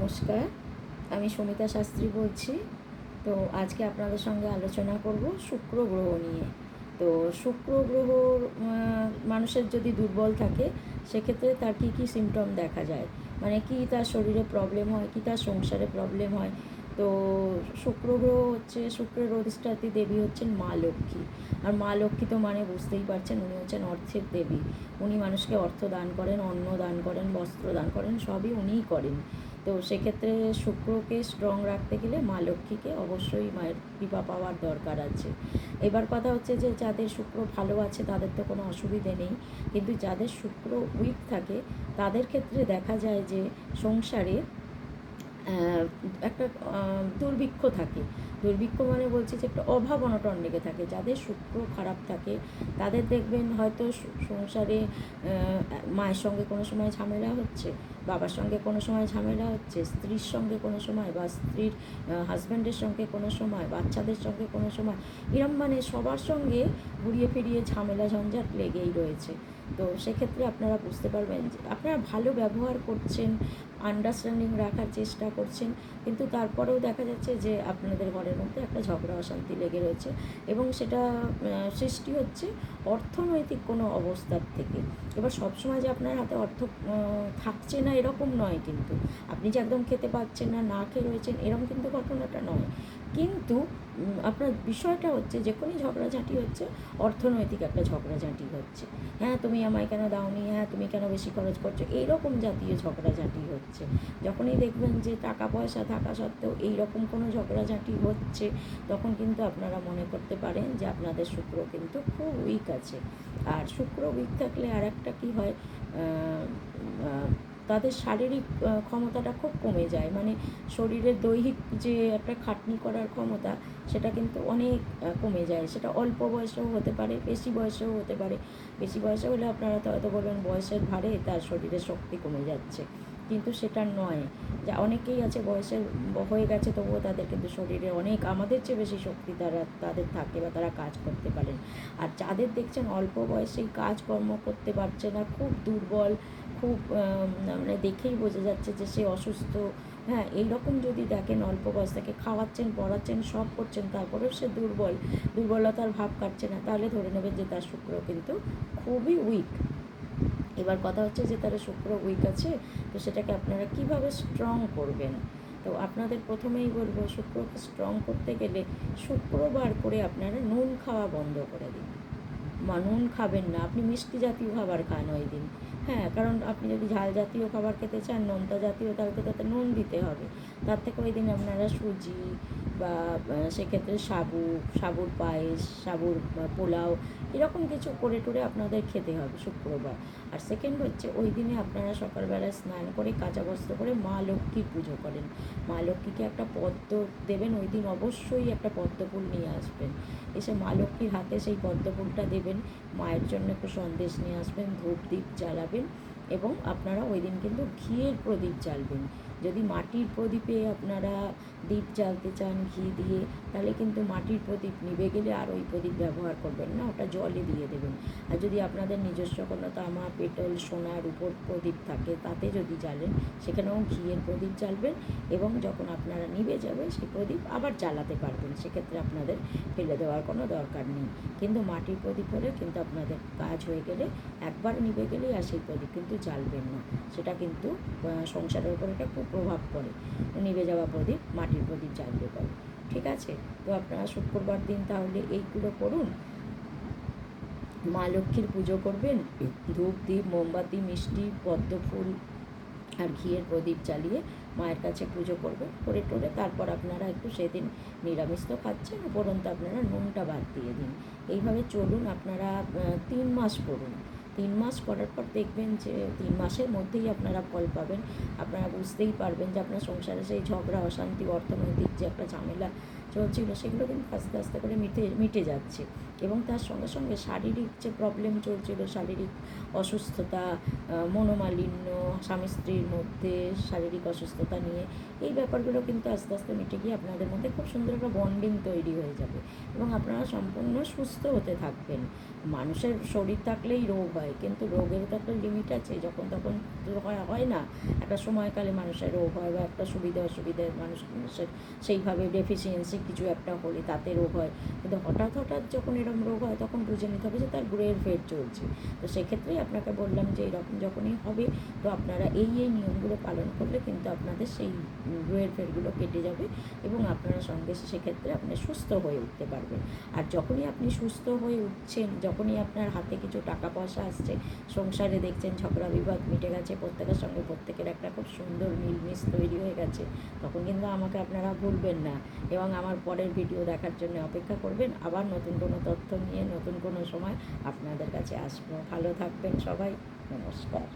নমস্কার, আমি সুমিতা শাস্ত্রী বলছি। তো আজকে আপনাদের সঙ্গে আলোচনা করব শুক্র গ্রহ নিয়ে। তো শুক্র গ্রহ মানুষের যদি দুর্বল থাকে, সেক্ষেত্রে তার কী কী সিমটম দেখা যায়? মানে কি তার শরীরে প্রবলেম হয়, কি তার সংসারে প্রবলেম হয়? তো শুক্র গ্রহ হচ্ছে, শুক্রের অধিষ্ঠাত্রী দেবী হচ্ছেন মা লক্ষ্মী। আর মা লক্ষ্মী তো মানে বুঝতেই পারছেন, উনি হচ্ছেন অর্থের দেবী। উনি মানুষকে অর্থ দান করেন, অন্ন দান করেন, বস্ত্র দান করেন, সবই উনিই করেন। তো সেক্ষেত্রে শুক্রকে স্ট্রং রাখতে গেলে মা লক্ষ্মীকে অবশ্যই মায়ের কৃপা পাওয়ার দরকার আছে। এবার কথা হচ্ছে যে, যাদের শুক্র ভালো আছে তাদের তো কোনো অসুবিধে নেই। কিন্তু যাদের শুক্র উইক থাকে, তাদের ক্ষেত্রে দেখা যায় যে, সংসারে একটা দুর্ভিক্ষ থাকে। দুর্ভিক্ষ মানে বলছি যে, একটা অভাব অনটন লেগে থাকে। যাদের শুক্র খারাপ থাকে, তাদের দেখবেন হয়তো সংসারে মায়ের সঙ্গে কোনো সময় ঝামেলা হচ্ছে। বাবার সঙ্গে কোনো সময় ঝামেলা হচ্ছে, স্ত্রীর সঙ্গে কোনো সময় বা স্ত্রীর হাজব্যান্ডের সঙ্গে কোনো সময়, বাচ্চাদের সঙ্গে কোনো সময়, এরম মানে সবার সঙ্গে ঘুরিয়ে ফিরিয়ে ঝামেলা ঝঞ্ঝাট লেগেই রয়েছে। তো সেক্ষেত্রে আপনারা বুঝতে পারবেন যে আপনারা ভালো ব্যবহার করছেন আন্ডারস্ট্যান্ডিং রাখার চেষ্টা করছেন, কিন্তু তারপরেও দেখা যাচ্ছে যে আপনাদের ঘরের মধ্যে একটা ঝগড়া, অশান্তি লেগে রয়েছে এবং সেটা সৃষ্টি হচ্ছে অর্থনৈতিক কোনো অবস্থার থেকে। এবার সবসময় যে আপনার হাতে অর্থ থাকছে না এরকম নয় কিন্তু। আপনি যে একদম খেতে পাচ্ছেন না না খেয়ে রয়েছেন এরকম কিন্তু ঘটনাটা নয়। কিন্তু আপনার বিষয়টা হচ্ছে যে কোনোই ঝগড়াঝাঁটি হচ্ছে, অর্থনৈতিক একটা ঝগড়াঝাঁটি হচ্ছে। হ্যাঁ তুমি আমায় কেন দাওনি? হ্যাঁ তুমি কেন বেশি খরচ করছ? এইরকম জাতীয় ঝগড়াঝাঁটি হচ্ছে। যখনই দেখবেন যে টাকা পয়সা থাকা সত্ত্বেও এইরকম কোনো ঝগড়াঝাঁটি হচ্ছে, তখন কিন্তু আপনারা মনে করতে পারেন যে আপনাদের শুক্র কিন্তু খুব উইক আছে। আর শুক্র উইক থাকলে আর একটা কী হয়? তাদের শারীরিক ক্ষমতাটা খুব কমে যায়। মানে শরীরের দৈহিক যে একটা খাটনি করার ক্ষমতা, সেটা কিন্তু অনেক কমে যায়। সেটা অল্প বয়সেও হতে পারে, বেশি বয়সেও হতে পারে। বেশি বয়সে হলে আপনারা তো হয়তো বলবেন, বয়সের ভারে তার শরীরের শক্তি কমে যাচ্ছে। কিন্তু সেটা নয়। যা অনেকেই আছে বয়সের হয়ে গেছে, তবুও তাদের কিন্তু শরীরে অনেক, আমাদের চেয়ে বেশি শক্তি তারা, তাদের থাকে বা তারা কাজ করতে পারেন। আর যাদের দেখছেন অল্প বয়সেই কাজকর্ম করতে পারছে না, খুব দুর্বল খুব মানে দেখেই বোঝা যাচ্ছে যে সে অসুস্থ। হ্যাঁ এইরকম যদি দেখেন, অল্প বয়স থেকে খাওয়াচ্ছেন, পড়াচ্ছেন, সব করছেন, তারপরেও সে দুর্বল। দুর্বলতার ভাব কাটছে না। তাহলে ধরে নেবেন যে তার শুক্র কিন্তু খুবই উইক এবার কথা হচ্ছে যে তারা শুক্র উইক আছে, তো সেটাকে আপনারা কীভাবে স্ট্রং করবেন? তো আপনাদের প্রথমেই বলব, শুক্রকে স্ট্রং করতে গেলে শুক্রবার করে আপনারা নুন খাওয়া বন্ধ করে দিন। নুন খাবেন না। আপনি মিষ্টি জাতীয় খাবার খান ওই দিন। হ্যাঁ কারণ আপনি যদি ঝাল জাতীয় খাবার খেতে চান নোনতা জাতীয়, তাহলে তো তাতে নুন দিতে হবে। তার থেকে ওই দিন আপনারা সুজি বা সেক্ষেত্রে সাবু, সাবুর পায়েস, সাবুর পোলাও এরকম কিছু করে টুরে আপনাদের খেতে হবে শুক্রবার। আর সেকেন্ড হচ্ছে ওই দিনে আপনারা সকালবেলা স্নান করে কাঁচা বস্ত্র করে মা লক্ষ্মীর পুজো করেন। মা লক্ষ্মীকে একটা পদ্ম দেবেন, ওই দিন অবশ্যই একটা পদ্ম ফুল নিয়ে আসবেন। এসে মা লক্ষ্মীর হাতে সেই পদ্ম ফুলটা দেবেন, মায়ের জন্য একটু সন্দেশ নিয়ে আসবেন ধূপ দ্বীপ জ্বালাবেন এবং আপনারা ওই দিন কিন্তু ঘিয়ের প্রদীপ জ্বালবেন। যদি মাটির প্রদীপে আপনারা দীপ জ্বালতে চান ঘি দিয়ে, তাহলে কিন্তু মাটির প্রদীপ নিভে গেলে আর ওই প্রদীপ ব্যবহার করবেন না, ওটা জলে দিয়ে দেবেন। আর যদি আপনাদের নিজস্ব কোনো তামা, পেটল, সোনার উপর প্রদীপ থাকে, তাতে যদি জ্বালেন, সেখানেও ঘিয়ের প্রদীপ জ্বালবেন এবং যখন আপনারা নিভে যাবেন সেই প্রদীপ আবার জ্বালাতে পারবেন। সেক্ষেত্রে আপনাদের ফেলে দেওয়ার কোনো দরকার নেই। কিন্তু মাটির প্রদীপ হলে কিন্তু আপনাদের কাজ হয়ে গেলে একবার নিভে গেলেই আর সেই প্রদীপ কিন্তু জ্বালবেন না। সেটা কিন্তু সংসারের উপর একটা খুব প্রভাব পড়ে। নিভে যাওয়া প্রদীপ মাটির প্রদীপ জ্বালবে পরে ঠিক আছে? তো আপনারা শুক্রবার দিন তাহলে এইগুলো করুন। মা লক্ষ্মীর পুজো করবেন। ধূপ দ্বীপ মোমবাতি, মিষ্টি, পদ্ম ফুল আর ঘিয়ের প্রদীপ জ্বালিয়ে মায়ের কাছে পুজো করবেন। করে টোরে তারপর আপনারা একটু সেদিন নিরামিষ তো খাচ্ছেন, উপরন্ত আপনারা নুনটা বাদ দিয়ে দিন। এইভাবে চলুন, আপনারা তিন মাস করুন তিন মাস করার পর দেখবেন যে তিন মাসের মধ্যেই আপনারা ফল পাবেন। আপনারা বুঝতেই পারবেন যে আপনার সংসারে সেই ঝগড়া, অশান্তি, অর্থনৈতিক যে একটা ঝামেলা চলছিল, সেগুলো কিন্তু আস্তে আস্তে করে মিটে মিটে যাচ্ছে। এবং তার সঙ্গে সঙ্গে শারীরিক যে প্রবলেম চলছিল, শারীরিক অসুস্থতা মনোমালিন্য, স্বামী স্ত্রীর মধ্যে শারীরিক অসুস্থতা নিয়ে, এই ব্যাপারগুলো কিন্তু আস্তে আস্তে মিটে গিয়ে আপনাদের মধ্যে খুব সুন্দর একটা বন্ডিং তৈরি হয়ে যাবে এবং আপনারা সম্পূর্ণ সুস্থ হতে থাকবেন। মানুষের শরীর থাকলেই রোগ হয়, কিন্তু রোগের তো একটা লিমিট আছে, যখন তখন হয় হয় না। একটা সময়কালে মানুষের রোগ হয় বা একটা সুবিধা, অসুবিধা মানুষ মানুষের সেইভাবে ডেফিসিয়েন্সি কিছু একটা হলে তাতে রোগ হয়। কিন্তু হঠাৎ হঠাৎ যখন এরকম রোগ হয় তখন বুঝে নিতে হবে যে তার গ্রের ফের চলছে। তো সেক্ষেত্রেই আপনাকে বললাম যে এরকম যখনই হবে, তো আপনারা এই এই নিয়মগুলো পালন করলে কিন্তু আপনাদের সেই গ্রের ফেরগুলো কেটে যাবে এবং আপনারা সঙ্গে সেক্ষেত্রে আপনি সুস্থ হয়ে উঠতে পারবেন। আর যখনই আপনি সুস্থ হয়ে উঠছেন, যখনই আপনার হাতে কিছু টাকা পয়সা আসছে, সংসারে দেখছেন ঝগড়া বিবাদ মিটে গেছে, প্রত্যেকের সঙ্গে প্রত্যেকের একটা খুব সুন্দর মিলমিশ তৈরি হয়ে গেছে, তখন কিন্তু আমাকে আপনারা ভুলবেন না। এবং আমার পরের ভিডিও দেখার জন্য অপেক্ষা করবেন, আবার নতুন কোনো তথ্য নিয়ে নতুন কোনো সময় আপনাদের কাছে আসব। ভালো থাকবেন সবাই নমস্কার।